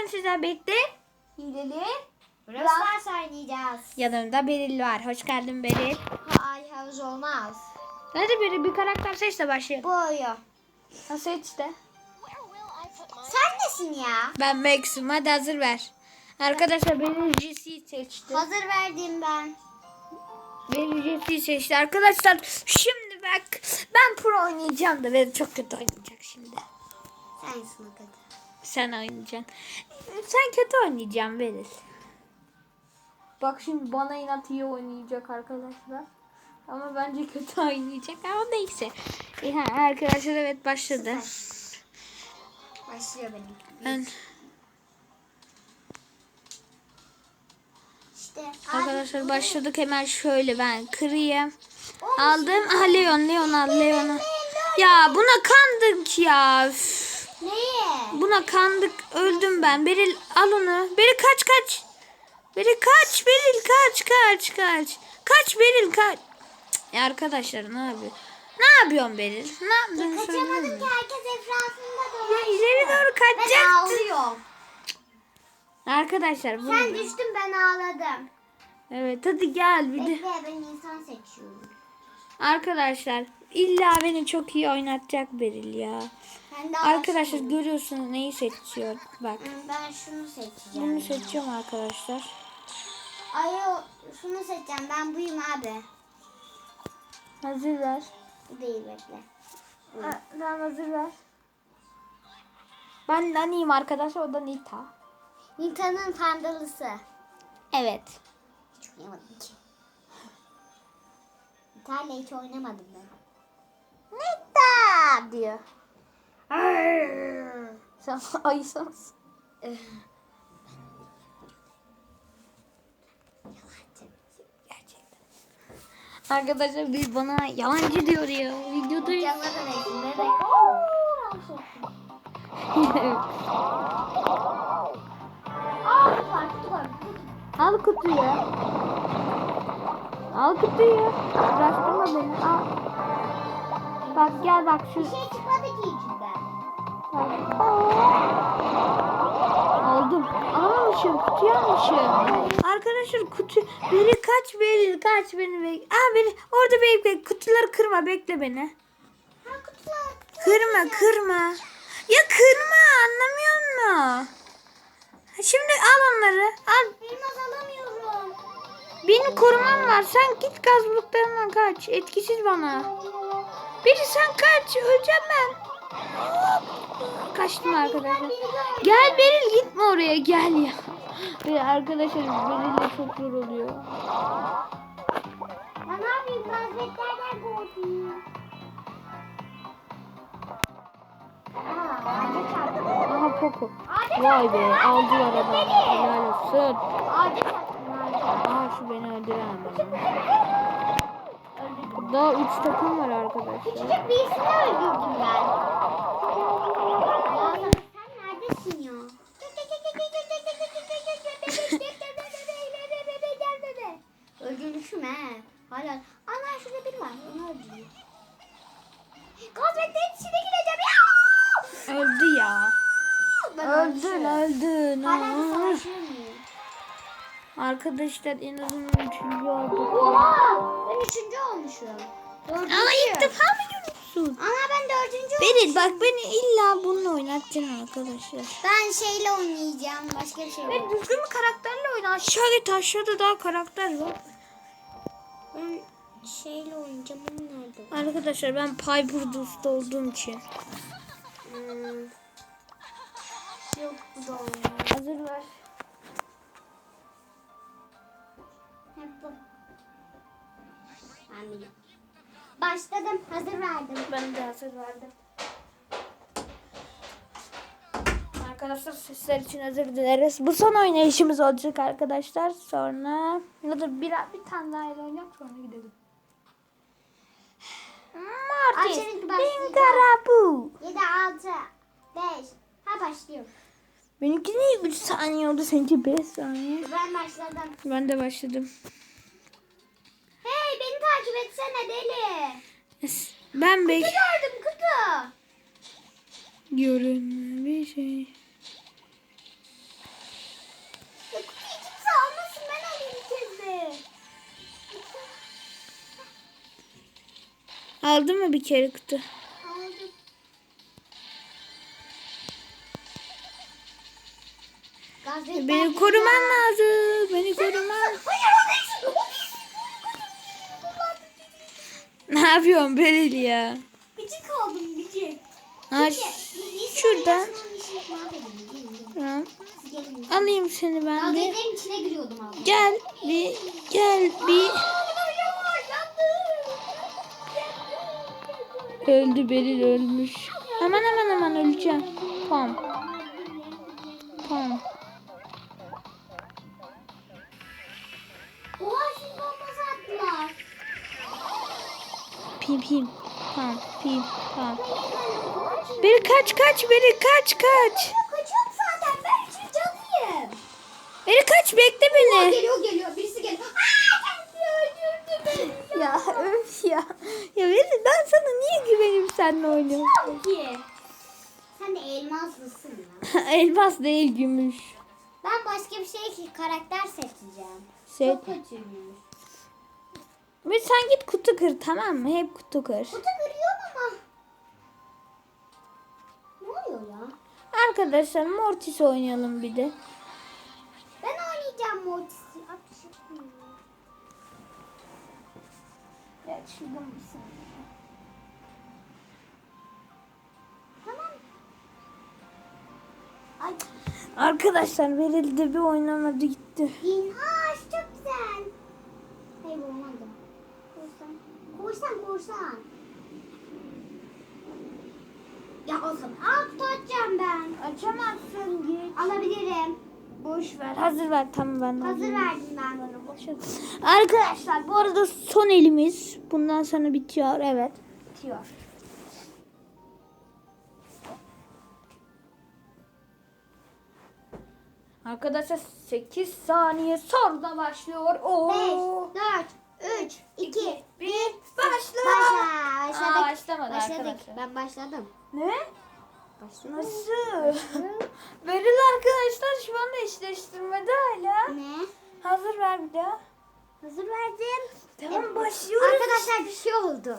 bugün sizler birlikte hileli Brawl oynayacağız. yanımda Beril var. Hoş geldin Beril. Ay havuz olmaz. Hadi Beril bir karakter seç de başlayalım. Bu oyun. Ha seç de. Sen nesin ya? Ben Max'im hadi hazır ver. Arkadaşlar Beril GC seçti. Hazır verdim ben. Beril GC seçti. Arkadaşlar şimdi bak ben pro oynayacağım da Beril çok kötü oynayacak şimdi. Sensin o kadar. Sen oynayacaksın. Sen kötü oynayacaksın Beril. Bak şimdi bana inat iyi oynayacak arkadaşlar. Ama bence kötü oynayacak ama neyse. E, ha, arkadaşlar evet başladı. Başlıyor benim. Ben, İşte. arkadaşlar başladık hemen şöyle ben kırayım. Aldım. Ah Leon Leon al Leon'u. Ya buna kandık ya. Neye? Buna kandık. Öldüm ben. Beril al onu. Beril kaç kaç. Beril kaç. Beril kaç kaç kaç. Kaç Beril kaç. Ya arkadaşlar ne yapıyor? Ne yapıyorsun Beril? Ne yaptın? Kaçamadım ki herkes etrafında dolaşıyor. Ya ileri doğru Ben kaçacaktın. ağlıyorum. Arkadaşlar bunu. Sen düştün ben ağladım. Evet hadi gel bir de. Bekle ben insan seçiyorum. Arkadaşlar illa beni çok iyi oynatacak Beril ya. Ben de Arkadaşlar görüyorsunuz neyi seçiyor. Bak. Ben şunu seçeceğim. Bunu seçiyorum arkadaşlar. Ay o şunu seçeceğim. Ben buyum abi. Hazır ver. Değil bekle. Ha, Tamam hazır ver. Ben Nani'yim arkadaşlar o da Nita. Nita'nın pandalısı. Evet. Hiç oynamadım ki. Nita'yla hiç oynamadım ben. Nita diyor. Sen. Gerçekten. Arkadaşlar bir bana yalancı diyor ya. Videoda. Al kutuyu. Al kutuyu. Uğraştırma beni. Al. Bak gel bak şu. Bir şey çıkmadı ki içinden. Aldım. Alamamışım. Kutuyu almışım. Arkadaşlar kutu. Beni kaç beni kaç beni bek. Aa beni orada bekle. Kutuları kırma bekle beni. Ha kutular. Kırma kırma. Ya kırma anlamıyor musun? Şimdi al onları. Al. Elmas alamıyorum. Benim korumam var. Sen git gaz bulutlarından kaç. Etkisiz bana. Biri sen kaç. Öleceğim ben. Kaçtım arkadaşlar. Gel Beril gitme oraya gel ya. Ve arkadaşlar Beril'le çok zor oluyor. Ya ne yapayım? Ağaca çarptım. Aha Poco. Vay be aldılar adamı. Helal olsun. Aha şu beni öldüren. Daha 3 takım var arkadaşlar. Küçücük birisini öldürdüm ben. Ya sen neredesin ya? Öldürmüşüm he. Hala. Ana şurada biri var. Onu öldüreyim. Gazete içine gireceğim ya. Öldü ya. Ben Öldün öldün. Hala savaşıyor muyum? Arkadaşlar en azından üçüncü olduk. Oha! Ben üçüncü olmuşum. Dördüncü. Ama ilk defa mı görüyorsun? Ana ben dördüncü Beril bak beni illa bununla oynatacaksın arkadaşlar. Ben şeyle oynayacağım. Başka bir şey yok. Ben düzgün bir karakterle oyna. Aşağı git aşağıda daha karakter var. Ben şeyle oynayacağım. Ama nerede? Arkadaşlar ben Piper Dust olduğum için. Hmm. Yok bu da olmaz. Hazır ver. Ben biliyorum. Başladım. Hazır verdim. Ben de hazır verdim. Arkadaşlar sizler için özür dileriz. Bu son oynayışımız olacak arkadaşlar. Sonra ya da bir, bir tane daha ile oynayalım sonra gidelim. Mortis. Açın, başlayacağım. Bingarabu. 7, 6, 5. Ha başlıyorum. Benimki niye 3 saniye oldu seninki 5 saniye. Ben başladım. Ben de başladım. Hey beni takip etsene deli. Ben bek... Kutu gördüm kutu. Görünme şey. bir şey. Aldın mı bir kere kutu? Gazete Beni koruman lazım. Beni koruman. Ne yapıyorsun Beril ya? Gıcık oldum gıcık. Ha, şuradan. Tamam. Alayım seni ben de. İçine giriyordum abla. Gel bir gel bir. Öldü Beril ölmüş. Aman aman aman öleceğim. Tamam. Pim pim. Tamam pim tamam. Beril kaç kaç Beril kaç kaç. Kaçıyorum zaten ben kaç bekle beni. geliyor geliyor birisi geliyor. Aa kendi öldürdü beni. Ya öf ya. Ya Beril ben sana niye güvenip seninle oynuyorum? Ki. Sen de elmaslısın ya. Elmas değil gümüş. Ben başka bir şey ki karakter seçeceğim. Seç. Çok kötüymüş. Ve sen git kutu kır tamam mı? Hep kutu kır. Kutu kırıyorum ama. Ne oluyor ya? Arkadaşlar Mortis oynayalım bir de. Ben oynayacağım Mortis'i. Ya şuradan bir saniye. Tamam. Ay. Arkadaşlar verildi bir oynamadı gitti. İn. Aa şu çok güzel. Hayır olmadı. Korsan. Korsan. Ya o zaman. Kutu açacağım ben. Açamazsın git. Alabilirim. Boş ver. Hazır ver tamam ben Hazır alayım. verdim ben. Boş. Arkadaşlar bu arada son elimiz. Bundan sonra bitiyor. Evet. Bitiyor. Arkadaşlar 8 saniye sonra başlıyor. Oo. 5, 4, 3, 2, 1. Başla. Başla. Başladık. Aa, başlamadı Başladık. arkadaşlar. Ben başladım. Ne? Başladım. Nasıl? Beril arkadaşlar şu anda eşleştirmede hala. Ne? Hazır ver bir daha. Hazır verdim. Tamam başlıyoruz. Arkadaşlar bir şey oldu.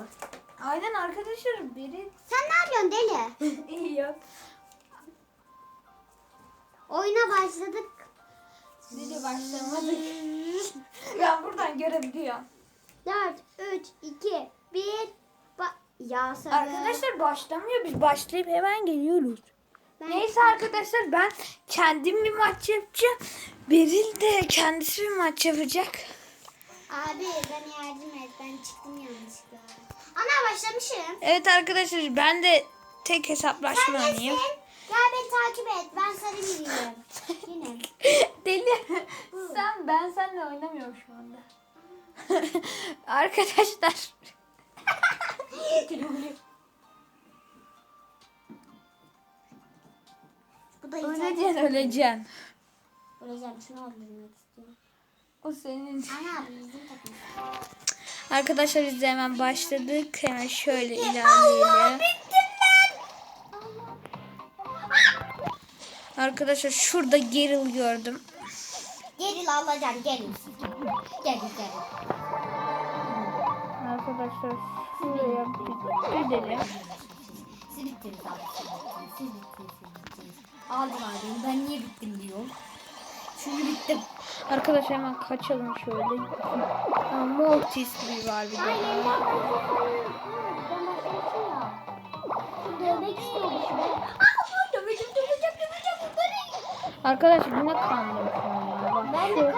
Aynen arkadaşlar Beril. Sen ne yapıyorsun deli? İyi ya. Oyuna başladık. Dili başlamadık. ben buradan görebiliyorum. 4, 3, 2, 1. Ba ya. Arkadaşlar başlamıyor. Biz başlayıp hemen geliyoruz. Ben- Neyse arkadaşlar ben kendim bir maç yapacağım. Beril de kendisi bir maç yapacak. Abi ben yardım et. Ben çıktım yanlışlıkla. Ana başlamışım. Evet arkadaşlar ben de tek Sen hesaplaşma nesin? Gel beni takip et. Ben sarı biriyim. Yine. Deli. Sen ben seninle oynamıyorum şu anda. arkadaşlar. Bu da öleceksin öleceksin. Öleceğim. Şunu öldürmek istiyorum. O senin. Ana bizim takım. Arkadaşlar biz de hemen başladık. Hemen şöyle ilerleyelim. Arkadaşlar şurada Geril gördüm. Geril alacağım. Gelin. Gelin gelin. Arkadaşlar şuraya bir gidelim. Siz bittiniz abi. Siz bittiniz. Aldılar beni. Ben niye bittim diyor. Çünkü bittim. Arkadaşlar hemen kaçalım şöyle. Bir var bir de. Ben yeniden başlasam. Ben ya. Şu dövmek istiyorum şunu. Arkadaşlar buna kandım şu anda. Bak Ben şu, de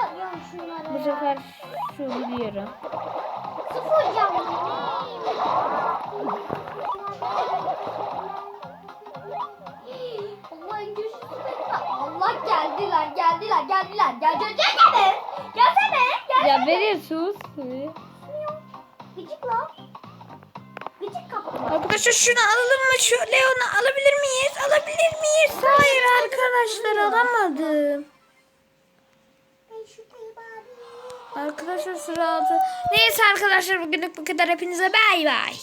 şunlara. bu sefer şu biliyorum. Sıfır canlı. Allah geldiler geldiler geldiler. Gel gel gel gel. Gelsene. Gel. Ya verir sus. Gıcık lan. Arkadaşlar şunu alalım mı? Şu Leon'u alabilir miyiz? Alabilir miyiz? Hayır arkadaşlar alamadım. Arkadaşlar sıra altı. Neyse arkadaşlar bugünlük bu kadar. Hepinize bay bay.